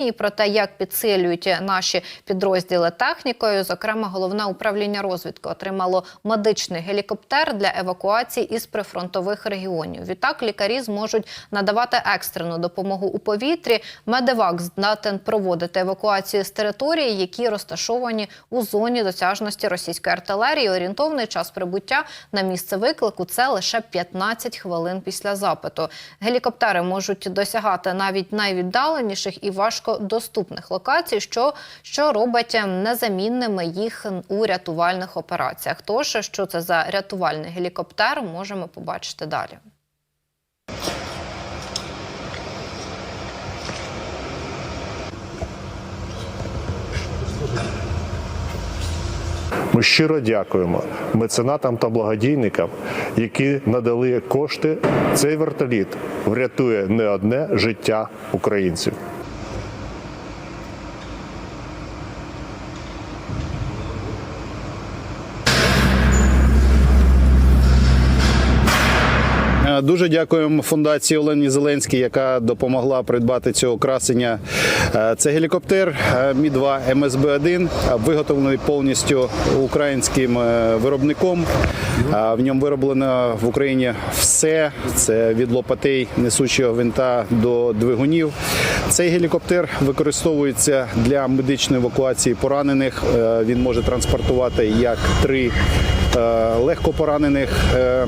І про те, як підсилюють наші підрозділи технікою, зокрема, головне управління розвідки отримало медичний гелікоптер для евакуації із прифронтових регіонів. Відтак лікарі зможуть надавати екстрену допомогу у повітрі. Медевак здатен проводити евакуацію з території, які розташовані у зоні досяжності російської артилерії. Орієнтовний час прибуття на місце виклику це лише 15 хвилин після запиту. Гелікоптери можуть досягати навіть найвіддаленіших і важкодоступних локацій, що, що робить незамінними їх у рятувальних операціях. Тож, що це за рятувальний гелікоптер, можемо побачити далі. Ми щиро дякуємо меценатам та благодійникам, які надали кошти. Цей вертоліт врятує не одне життя українців. Дуже дякуємо фундації Олені Зеленській, яка допомогла придбати цього красення. Е, Це гелікоптер е, Мі-2 МСБ-1, е, виготовлений повністю українським виробником. В ньому вироблено в Україні все. Це від лопатей несучого винта до двигунів. Цей гелікоптер використовується для медичної евакуації поранених. Він може транспортувати як три легко поранених, е,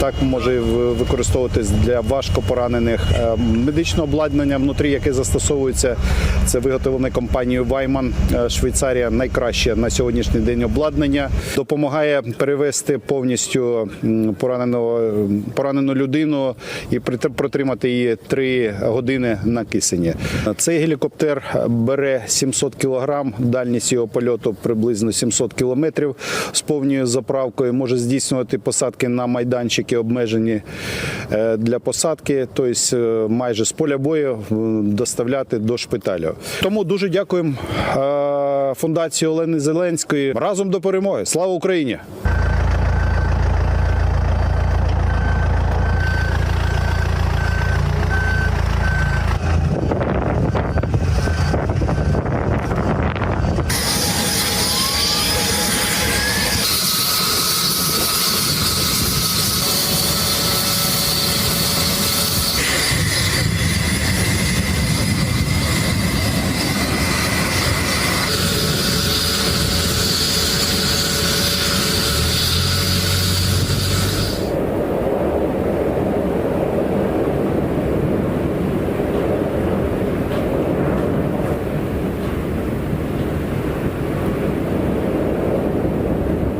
так може використовуватись для важко поранених. Е, Медичне обладнання внутрі, яке застосовується, це виготовлене компанією Вайман. Е, Швейцарія найкраще на сьогоднішній день обладнання. Допомагає перевести повністю пораненого поранену людину і протримати її три години на кисені. Цей гелікоптер бере 700 кілограм, дальність його польоту приблизно 700 кілометрів з повною заправкою. Може здійснювати посадки на майданчики, обмежені е, для посадки, тобто е, майже з поля бою е, доставляти до шпиталю. Тому дуже дякуємо фундації Олени Зеленської. Разом до перемоги. Слава Україні!